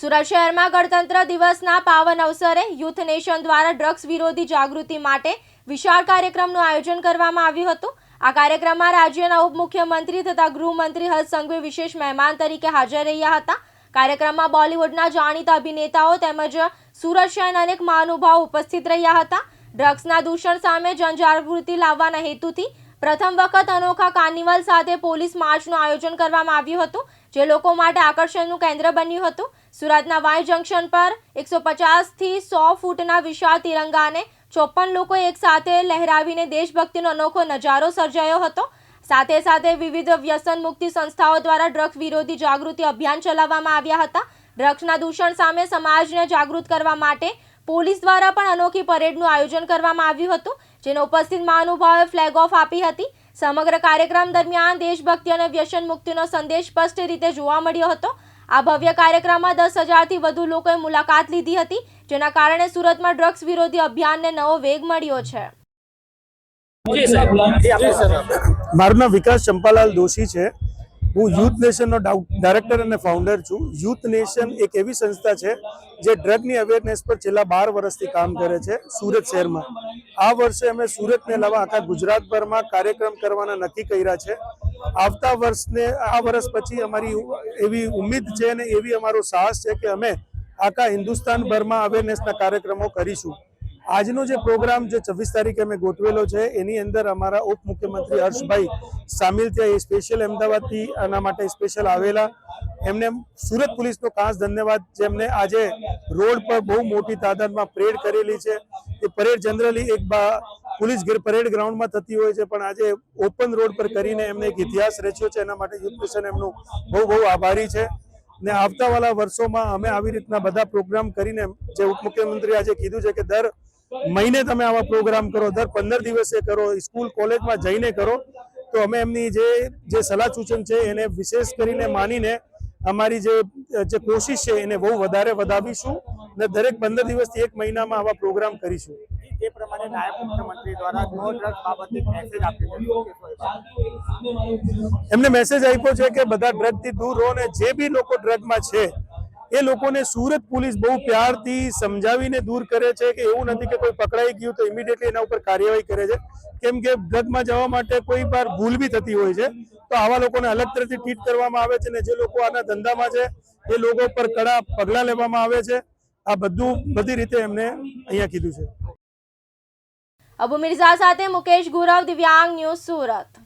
સુરત શહેરમાં ગણતંત્ર દિવસના પાવન અવસરે યુથ નેશન દ્વારા ડ્રગ્સ વિરોધી જાગૃતિ માટે વિશાળ કાર્યક્રમનું આયોજન કરવામાં આવ્યું હતું. આ કાર્યક્રમમાં રાજ્યના ઉપમુખ્યમંત્રી તથા ગૃહમંત્રી હર્ષ સંઘવી વિશેષ મહેમાન તરીકે હાજર રહ્યા હતા. કાર્યક્રમમાં બોલિવૂડના જાણીતા અભિનેતાઓ તેમજ સુરત શહેરના અનેક મહાનુભાવો ઉપસ્થિત રહ્યા હતા. ડ્રગ્સના દૂષણ સામે જનજાગૃતિ લાવવાના હેતુથી પ્રથમ વખત અનોખા કાર્નિવલ સાથે પોલીસ માર્ચનું આયોજન કરવામાં આવ્યું હતું, જે લોકો માટે આકર્ષણનું કેન્દ્ર બન્યું હતું. સુરતના વાય જંકશન પર એકસો પચાસથી સો ફૂટના વિશાળ તિરંગાને ચોપન લોકો એકસાથે લહેરાવીને દેશભક્તિનો અનોખો નજારો સર્જાયો હતો. સાથે સાથે વિવિધ વ્યસન મુક્તિ સંસ્થાઓ દ્વારા ડ્રગ્સ વિરોધી જાગૃતિ અભિયાન ચલાવવામાં આવ્યા હતા. ડ્રગ્સના દૂષણ સામે સમાજને જાગૃત કરવા માટે પોલીસ દ્વારા પણ અનોખી પરેડનું આયોજન કરવામાં આવ્યું હતું, જેને ઉપસ્થિત મહાનુભાવે ફ્લેગ ઓફ આપી હતી. સમગ્ર કાર્યક્રમ દરમિયાન દેશભક્તિ અને વ્યસન મુક્તિનો સંદેશ સ્પષ્ટ રીતે જોવા મળ્યો હતો. આ ભવ્ય કાર્યક્રમમાં દસ હજારથી વધુ લોકોએ મુલાકાત લીધી હતી જેના કારણે સુરતમાં ડ્રગ્સ વિરોધી અભિયાનને નવો વેગ મળ્યો છે. મારું નામ વિકાસ ચંપાલાલ દોશી છે. હું યુથ નેશનનો ડાયરેક્ટર અને ફાઉન્ડર છું. યુથ નેશન એક એવી સંસ્થા છે જે ડ્રગની અવેરનેસ પર છેલ્લા બાર વર્ષથી કામ કરે છે સુરત શહેરમાં. આ વર્ષે અમે સુરતને અલાવા આખા ગુજરાતભરમાં કાર્યક્રમ કરવાના નક્કી કર્યા છે. આવતા વર્ષને, આ વર્ષ પછી અમારી એવી ઉમ્મીદ છે અને એવી અમારો સાહસ છે કે અમે આખા હિન્દુસ્તાનભરમાં અવેરનેસના કાર્યક્રમો કરીશું. આજનો જે પ્રોગ્રામ જે છવ્વીસ તારીખે અમે ગોઠવેલો છે, એની અંદર અમારા ઉપમુખ્યમંત્રી હર્ષભાઈ સામેલ થયા એ સ્પેશિયલ અમદાવાદથી આના માટે સ્પેશિયલ આવેલા. એમને સુરત પોલીસનો ખાસ ધન્યવાદ જેમને આજે રોડ પર બહુ મોટી તાદાદમાં પરેડ કરેલી છે. એ પરેડ જનરલી એક પોલીસ પરેડ ગ્રાઉન્ડમાં થતી હોય છે, પણ આજે ઓપન રોડ પર કરીને એમને એક ઇતિહાસ રચ્યો છે, એના માટે યુથ મિશન એમનું બહુ બહુ આભારી છે. ને આવતાવાળા વર્ષોમાં અમે આવી રીતના બધા પ્રોગ્રામ કરીને જે ઉપમુખ્યમંત્રી આજે કીધું છે કે દર મહિને તમે આવા પ્રોગ્રામ કરો, દર પંદર દિવસે કરો, સ્કૂલ, કોલેજમાં જઈને કરો, તો અમે એમની જે જે સલાહ સૂચન છે એને વિશેષ કરીને માનીને અમારી જે જે કોશિશ છે એને બહુ વધારે વધાવીશું. ને દરેક પંદર દિવસથી એક મહિનામાં આવા પ્રોગ્રામ કરીશું. એ પ્રમાણે નાયબ મુખ્યમંત્રી દ્વારા નો ડ્રગ્સ બાબતે મેસેજ આપ્યો? એમને મેસેજ આપ્યો છે કે બધા ડ્રગથી દૂર રહો ને જે બી લોકો ડ્રગમાં છે એ લોકોને સુરત પોલીસ બહુ પ્યારથી સમજાવીને દૂર કરે છે કે એવું નથી કે કોઈ પકડાઈ ગયું તો ઇમિડિયેટલી એના ઉપર કાર્યવાહી કરે છે. કેમ કે ડ્રગમાં જવા માટે કોઈ વાર ભૂલ બી થતી હોય છે. તો આવા લોકોને અલગ તરફથી ટ્રીટ કરવામાં આવે છે ને જે લોકો આના ધંધામાં છે એ લોકો પર કડા પગલાં લેવામાં આવે છે. આ બધું બધી રીતે એમને અહીંયા કીધું છે. અબુ મિર્ઝા સાથે મુકેશ ગુરવ, દિવ્યાંગ ન્યૂઝ સુરત.